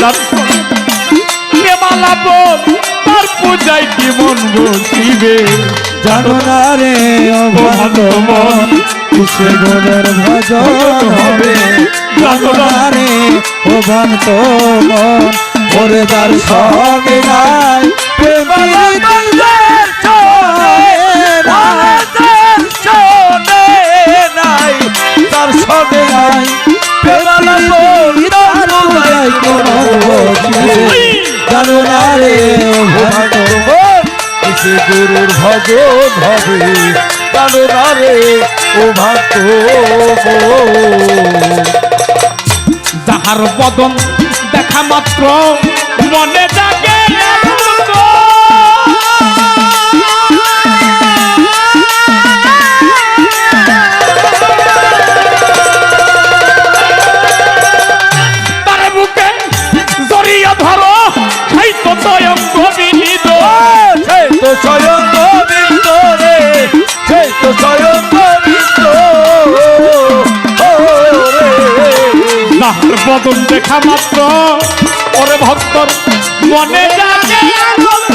তার পূজায় কি মন বসিবে জানো না রে মন, কিসে গুণের ভজন হবে? জানো না রে অভান্ত মন, ওরে তার সঙ্গে নাই। জানো না রে কিসে গুরুর ভজন হবে। জানো না রে ও ভক্ত যাহার বদন দেখা মাত্র মনে জাগে স্বয়ং গোবিন্দ রে, সেই তো স্বয়ং গোবিন্দ ও রে বদন দেখা মাত্র, ওরে ভক্ত মনে জাগে আনন্দ।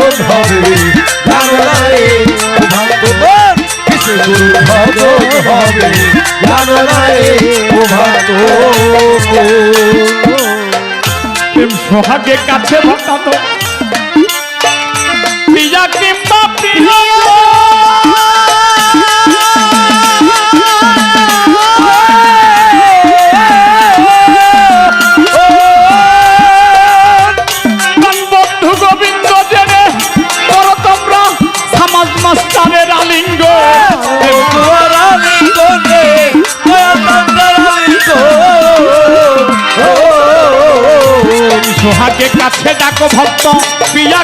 সোহাগে কাছে ভাতা তো পিজা কিংবা প্রিয় সোহাগে কাছে ডাকো ভক্ত পিয়া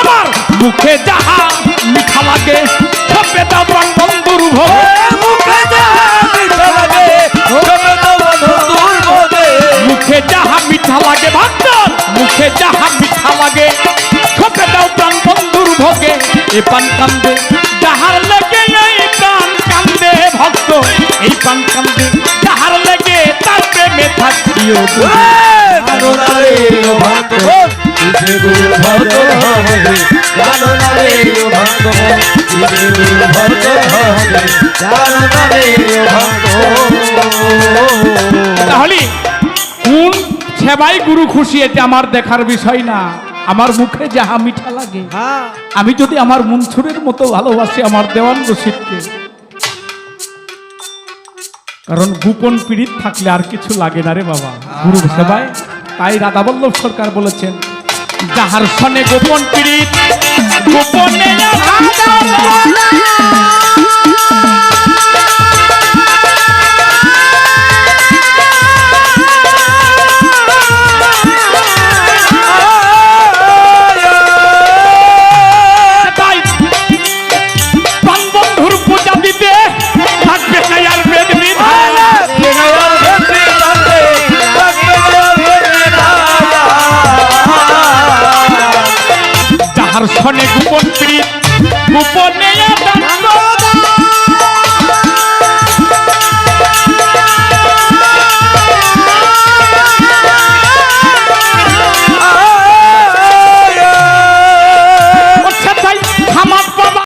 আমার মুখে যাহা ভান্ডার মুখে যাহা মিঠা লাগে সবে দাও প্রাণ বন্ধুর ভোগে। এ পান কান্দে যাহার লেগে এই প্রাণ কান্দে ভক্ত। এই প্রাণ কান্দে যাহার লেগে তার প্রেমে থাকিও তাহলে সেবাই গুরু খুশি এটা আমার দেখার বিষয় না। আমার মুখে যাহা মিঠা লাগে আমি যদি আমার মনসুরের মতো ভালোবাসি আমার দেওয়ান রশিদকে। কারণ গোপন পীড়িত থাকলে আর কিছু লাগে না রে বাবা। গুরু সেবায় তাই রাধাবল্লভ সরকার বলেছেন যাহার সনে গোপন পীড়িত গোপনে তাহার সনে গোপন প্রীত গোপনে